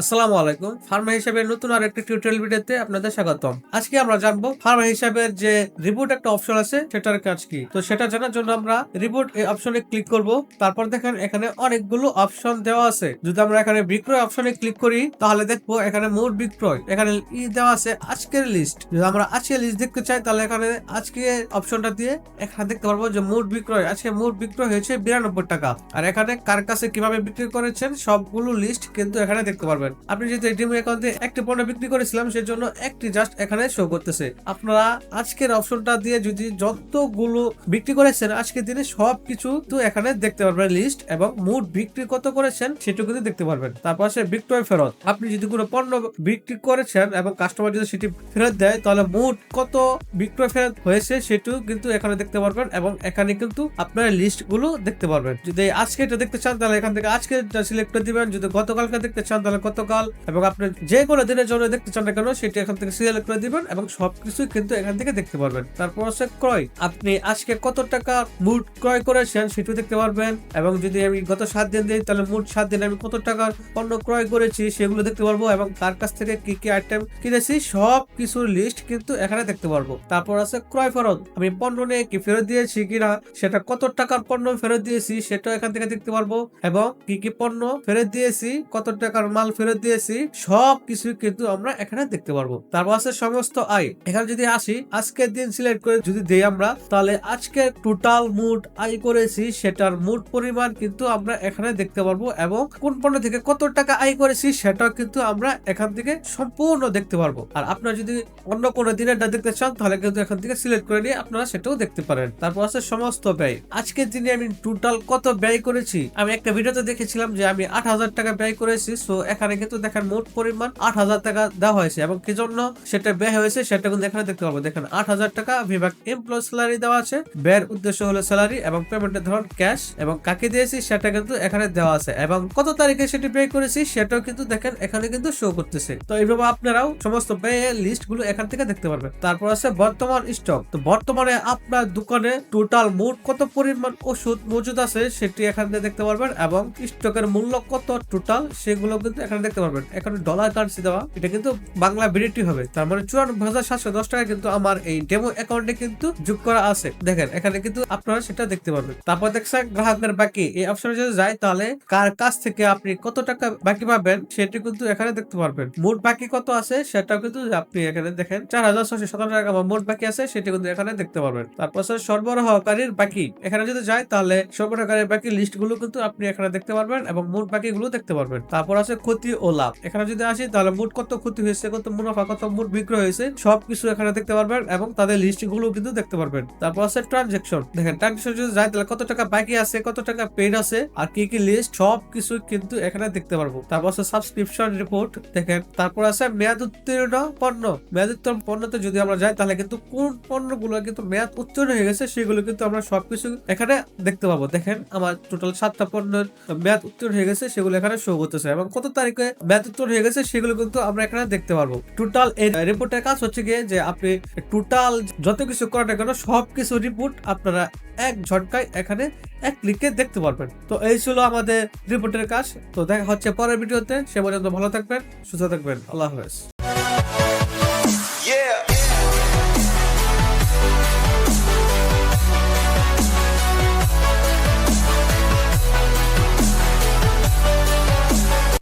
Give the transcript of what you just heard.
আসসালামু আলাইকুম। ফার্মা হিসাবের নতুন আর একটি টিউটোরিয়াল ভিডিওতে আপনাদের স্বাগতম। আজকে আমরা জানব ফার্মা হিসাবের যে রিপোর্ট একটা অপশন আছে, সেটার কাজ কি? তো সেটা জানার জন্য আমরা রিপোর্ট এই অপশনে ক্লিক করব। তারপর দেখেন এখানে অনেকগুলো অপশন দেওয়া আছে। যদি আমরা এখানে বিক্রয় অপশনে ক্লিক করি, তাহলে দেখব এখানে মোট বিক্রয়। এখানে ই দেওয়া আছে আজকের লিস্ট যদি আমরা আজকের লিস্ট দেখতে চাই, তাহলে এখানে আজকে অপশনটা দিয়ে এখানে দেখতে পারব যে মোট বিক্রয়। আজকে মোট বিক্রয় হয়েছে বিরানব্বই টাকা। আর এখানে কার কাছে কীভাবে বিক্রি করেছেন, সবগুলো লিস্ট কিন্তু এখানে দেখতে পারবেন আপনি যেহেতু এটিএম অ্যাকাউন্টে একটি পণ্য বিক্রি করেছিলাম, সেজন্য একটি জাস্ট এখানে শো করতেছে। আপনারা আজকের অপশনটা দিয়ে যদি যতগুলো বিক্রি করেছেন, আজকের দিনে সবকিছু তো এখানে দেখতে পারবেন লিস্ট এবং মোট বিক্রি কত করেছেন সেটুকু কিন্তু দেখতে পারবেন। তারপর সে বিক্রয় ফেরত। আপনি যদি কোনো পণ্য বিক্রি করেছেন এবং কাস্টমার যদি সেটি ফেরত দেয়, তাহলে মোট কত বিক্রয় ফেরত হয়েছে সেটিও কিন্তু এখানে দেখতে পারবেন এবং এখানে কিন্তু আপনার লিস্টগুলো দেখতে পারবেন। যদি আজকে এটা দেখতে চান, তাহলে এখান থেকে আজকে সিলেক্ট করে দিবেন। যদি গতকালকে দেখতে চান, তাহলে গতকাল এবং আপনি যে কোনো দিনের জন্য দেখতে চান না কেন, সেটি এখান থেকে সিলেক্ট করে দিবেন এবং সবকিছু কিন্তু এখান থেকে দেখতে পারবেন। তারপর হচ্ছে ক্রয়। আপনি আজকে কত টাকা মুড ক্রয় করেছেন সেটিও দেখতে পারবেন এবং যদি আমি গত সাত দিন দিই, তাহলে মুড সাত দিনে আমি কত টাকার পণ্য ক্রয় করেছি সেগুলো দেখতে পারব এবং তার কাছ থেকে কি কি আইটেম কিনেছি সব কিছুর লিস্ট কিন্তু এখানে দেখতে পারব। তারপর আছে ক্রয় ফেরত। আমি পণ্য নিয়ে কি ফেরত দিয়েছি কিনা, সেটা কত টাকার পণ্য ফেরত দিয়েছি সেটা এখান থেকে দেখতে পারব এবং কি কি পণ্য ফেরত দিয়েছি, কত টাকার মাল ফেরত দিয়েছি, সব কিছু কিন্তু আমরা এখানে দেখতে পারব। তারপর আছে সমস্ত আয়। এখানে যদি আসি, আজকের দিন সিলেক্ট করে যদি দেই আমরা, তাহলে আজকে টোটাল মুড আয় করেছি, সেটার মুড পরিমাণ কিন্তু আমরা এখানে দেখতে পারব এবং কোন পণ্য থেকে কত টাকা আয় করেছি, সেটাও কিন্তু আমরা এখান থেকে সম্পূর্ণ দেখতে পারব। আর আপনারা যদি অন্য কোনো দিনের দেখতে চান, তাহলে কিন্তু এখান থেকে সিলেক্ট করে নিয়ে আপনারা সেটাও দেখতে পারেন। তারপর আছে সমস্ত ব্যয়। আজকের দিনে আমি টোটাল কত ব্যয় করেছি? আমি একটা ভিডিওতে দেখেছিলাম যে আমি আট হাজার টাকা ব্যয় করেছি সো এখানে কিন্তু দেখেন মোট পরিমাণ আট হাজার টাকা দেওয়া হয়েছে এবং কি জন্য সেটা ব্যয় হয়েছে সেটা কিন্তু এখানে দেখতে পারব দেখেন আট হাজার টাকা বিভাগ এমপ্লয় স্যালারি দেওয়া আছে। ব্যয়ের উদ্দেশ্য হলো স্যালারি এবং পেমেন্টের ধরন ক্যাশ এবং কাকে দিয়েছি সেটা কিন্তু এখানে দেওয়া আছে এবং কত তারিখে সেটি ব্যয় করেছি সেটাও কিন্তু দেখেন এখানে কিন্তু শো করতেছে। তো এইভাবে আপনারাও সমস্ত ব্যয়ের লিস্টগুলো এখান থেকে দেখতে পারবেন। তারপর আছে বর্তমান স্টক তো বর্তমানে আপনার দোকানে টোটাল মোট কত পরিমাণ ওষুধ মজুদ আছে সেটি এখান থেকে দেখতে পারবেন এবং স্টকের মূল্য কত টোটাল সেগুলো কিন্তু এখানে দেখতে পারবেন। এখানে ডলার কারেন্সি দেওয়া, এটা কিন্তু বাংলা বিডিটি হবে। তার মানে চুরানব্বই হাজার সাতশো দশ টাকা কিন্তু আমার এই ডেমো অ্যাকাউন্টে কিন্তু যোগ করা আছে। দেখেন, এখানে কিন্তু আপনারা সেটা দেখতে পারবেন। তারপর দেখছেন গ্রাহকের বাকি। এই অপশনে যদি যায় তাহলে কার কাছ থেকে আপনি কত টাকা বাকি পাবেন, সেটি কিন্তু এখানে দেখতে পারবেন। মোট বাকি কত আছে, সেটাও কিন্তু আপনি এখানে দেখেন। চার হাজার ছশো সাতান্ন টাকা বা মোট বাকি আছে, সেটি কিন্তু এখানে দেখতে পারবেন। তারপর সরবরাহকারীর বাকি। এখানে যদি যায় তাহলে সরবরাহকারীর বাকি লিস্টগুলো কিন্তু আপনি এখানে দেখতে পারবেন এবং মোট বাকি গুলো দেখতে পারবেন। তারপর আছে ক্ষতি ও লাভ। এখানে যদি আসি, তাহলে মোট কত ক্ষতি হয়েছে, কত মুনাফা, কত মোট বিক্রয় হয়েছে, সবকিছু এখানে দেখতে পারবেন এবং তাদের লিস্টগুলো কিন্তু দেখতে পারবেন। তারপর আছে ট্রানজেকশন দেখেন ট্রানজেকশন যদি যায়, তাহলে কত টাকা বাকি আছে, কত টাকা পেড আছে, আর কি কি লিস্ট সব কিছু কিন্তু এখানে দেখতে পারব। তারপর আছে সাবস্ক্রিপশন রিপোর্ট দেখেন, তারপর আছে মেয়াদ উত্তীর্ণ পণ্য। মেয়াদ উত্তীর্ণ পণ্যতে যদি আমরা যাই, তাহলে কিন্তু কোন পণ্যগুলো কিন্তু মেয়াদ উত্তীর্ণ হয়ে গেছে, সেগুলো কিন্তু আমরা সবকিছু এখানে দেখতে পাবো। দেখেন, আমার টোটাল সাতটা পণ্যের মেয়াদ উত্তীর্ণ হয়ে গেছে, সেগুলো এখানে শো করতেছে। এবং কত তারিখে মেয়াদ উত্তীর্ণ হয়ে গেছে, সেগুলো কিন্তু আমরা এখানে দেখতে পারব। টোটাল এই রিপোর্টের কাজ হচ্ছে গিয়ে যে আপনি টোটাল যত কিছু করেন না কেন সব কিছু রিপোর্ট আপনারা এক ঝটকায় এখানে এক ক্লিকে দেখতে পারবেন। তো এই ছিল আমাদের রিপোর্টের কাজ। তো দেখা হচ্ছে পরের ভিডিওতে। সে পর্যন্ত ভালো থাকবেন, সুস্থ থাকবেন। আল্লাহ হাফেজ।